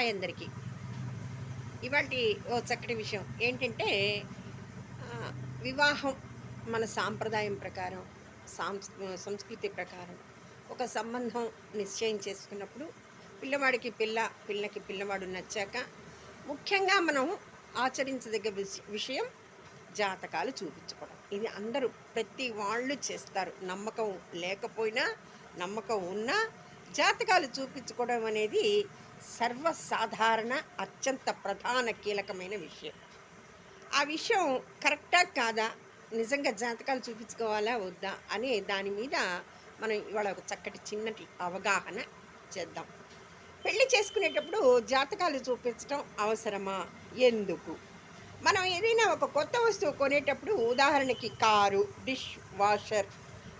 Hi అందరికీ. ఇవాళ ఓ చక్కటి విషయం ఏంటంటే వివాహం మన సాంప్రదాయం ప్రకారం సాంస్ సంస్కృతి ప్రకారం ఒక సంబంధం నిశ్చయం చేసుకున్నప్పుడు పిల్లవాడికి పిల్ల పిల్లకి పిల్లవాడు నచ్చాక ముఖ్యంగా మనం ఆచరించదగ్గ విషయం జాతకాలు చూపించుకోవడం. ఇది అందరూ ప్రతి వాళ్ళు చేస్తారు. నమ్మకం లేకపోయినా నమ్మకం ఉన్నా జాతకాలు చూపించుకోవడం అనేది సర్వసాధారణ అత్యంత ప్రధాన కీలకమైన విషయం. ఆ విషయం కరెక్టా కాదా? నిజంగా జాతకాలు చూపించుకోవాలా? వద్దా? అనే దాని మీద మనం ఇవాళ ఒక చక్కటి చిన్నటి అవగాహన చేద్దాం. పెళ్ళి చేసుకునేటప్పుడు జాతకాలు చూపించడం అవసరమా? ఎందుకు? మనం ఏదైనా ఒక కొత్త వస్తువు కొనేటప్పుడు ఉదాహరణకి car dishwasher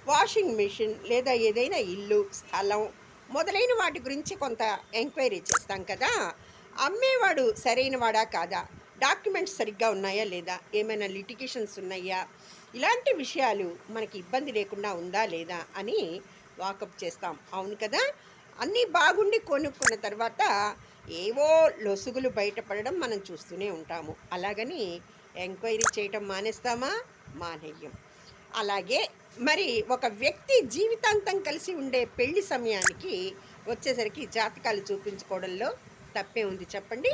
washing machine లేదా ఏదైనా ఇల్లు స్థలం మొదలైన వాటి గురించి కొంత ఎంక్వైరీ చేస్తాం కదా. అమ్మేవాడు సరైన వాడా కాదా? డాక్యుమెంట్స్ సరిగ్గా ఉన్నాయా లేదా? ఏమైనా లిటిగేషన్స్ ఉన్నాయా? ఇలాంటి విషయాలు మనకి ఇబ్బంది లేకుండా ఉందా లేదా అని వాకప్ చేస్తాం. అవును కదా? అన్నీ బాగుండి కొనుక్కున్న తర్వాత ఏవో లొసుగులు బయటపడడం మనం చూస్తూనే ఉంటాము. అలాగని ఎంక్వైరీ చేయటం మానేస్తామా? మానేయం. అలాగే మరి ఒక వ్యక్తి జీవితాంతం కలిసి ఉండే పెళ్ళి సమయానికి వచ్చేసరికి జాతకాలు చూపించుకోవడంలో తప్పే ఉంది. చెప్పండి.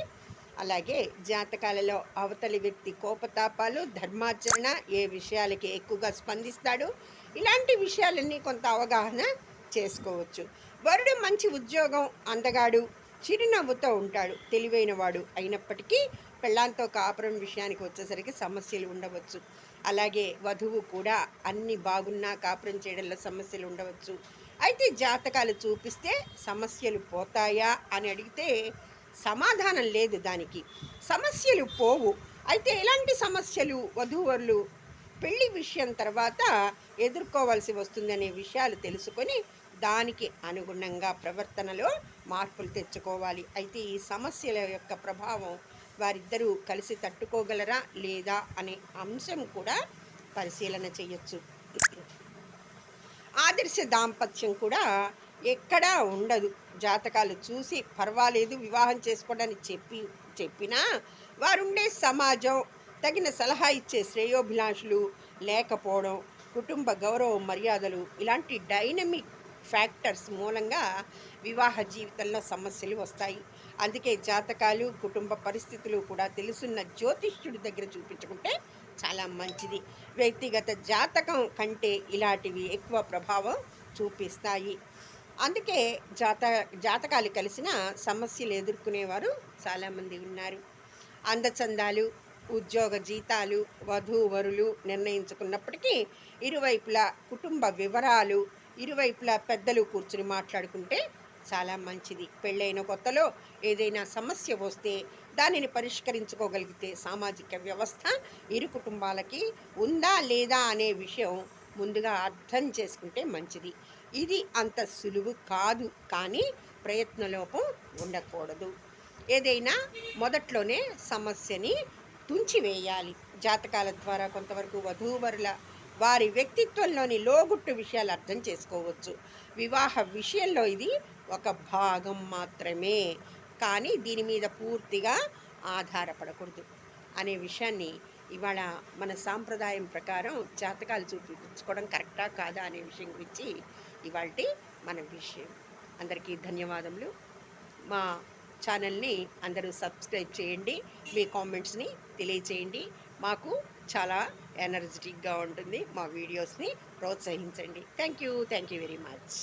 అలాగే జాతకాలలో అవతలి వ్యక్తి కోపతాపాలు ధర్మాచరణ ఏ విషయాలకి ఎక్కువగా స్పందిస్తాడు? ఇలాంటి విషయాలన్నీ కొంత అవగాహన చేసుకోవచ్చు. వరుడు మంచి ఉద్యోగం అందగాడు చిరునవ్వుతో ఉంటాడు తెలివైనవాడు అయినప్పటికీ పెళ్ళాంతో కాపురం విషయానికి వచ్చేసరికి సమస్యలు ఉండవచ్చు. అలాగే వధువు కూడా అన్ని బాగున్నా కాపురం చేయడంలో సమస్యలు ఉండవచ్చు. అయితే జాతకాలు చూపిస్తే సమస్యలు పోతాయా అని అడిగితే సమాధానం లేదు దానికి. సమస్యలు పోవు. అయితే ఎలాంటి సమస్యలు? వధూవరులు పెళ్ళి విషయం తర్వాత ఎదుర్కోవాల్సి వస్తుందనే విషయాలు తెలుసుకొని దానికి అనుగుణంగా ప్రవర్తనలో మార్పులు తెచ్చుకోవాలి. అయితే ఈ సమస్యల యొక్క ప్రభావం వారిద్దరూ కలిసి తట్టుకోగలరా లేదా అనే అంశం కూడా పరిశీలన చేయొచ్చు. ఆదర్శ దాంపత్యం కూడా ఎక్కడా ఉండదు. జాతకాలు చూసి పర్వాలేదు వివాహం చేసుకోవడానికి చెప్పి చెప్పినా వారుండే సమాజం తగిన సలహా ఇచ్చే శ్రేయోభిలాషులు లేకపోవడం కుటుంబ గౌరవ మర్యాదలు ఇలాంటి డైనమిక్ ఫ్యాక్టర్స్ మూలంగా వివాహ జీవితంలో సమస్యలు వస్తాయి. అందుకే జాతకాలు కుటుంబ పరిస్థితులు కూడా తెలుసున్న జ్యోతిష్యుడి దగ్గర చూపించుకుంటే చాలా మంచిది. వ్యక్తిగత జాతకం కంటే ఇలాంటివి ఎక్కువ ప్రభావం చూపిస్తాయి. అందుకే జాత జాతకాలు కలిసిన సమస్యలు ఎదుర్కొనేవారు చాలామంది ఉన్నారు. అందచందాలు ఉద్యోగ జీతాలు వధూవరులు నిర్ణయించుకున్నప్పటికీ ఇరువైపులా కుటుంబ వివరాలు ఇరువైపులా పెద్దలు కూర్చుని మాట్లాడుకుంటే చాలా మంచిది. పెళ్ళైన కొత్తలో ఏదైనా సమస్య వస్తే దానిని పరిష్కరించుకోగలిగితే సామాజిక వ్యవస్థ ఇరు కుటుంబాలకి ఉందా లేదా అనే విషయం ముందుగా అర్థం చేసుకుంటే మంచిది. ఇది అంత సులువు కాదు కానీ ప్రయత్నలోపం ఉండకూడదు. ఏదైనా మొదట్లోనే సమస్యని తుంచివేయాలి. జాతకాల ద్వారా కొంతవరకు వధూవరుల వారి వ్యక్తిత్వంలోని లోగుట్టు విషయాలు అర్థం చేసుకోవచ్చు. వివాహ విషయంలో ఇది ఒక భాగం మాత్రమే. కానీ దీని మీద పూర్తిగా ఆధారపడకూడదు అనే విషయాన్ని ఇవాళ మన సాంప్రదాయం ప్రకారం జాతకాలు చూపించుకోవడం కరెక్టా కాదా అనే విషయం గురించి ఇవాళ మన విషయం. అందరికీ ధన్యవాదములు. మా ఛానల్ని అందరూ సబ్స్క్రైబ్ చేయండి. మీ కామెంట్స్ని తెలియచేయండి. మాకు చాలా ఎనర్జెటిక్గా ఉంటుంది మా వీడియోస్ని ప్రోత్సహించండి. Thank you thank you very much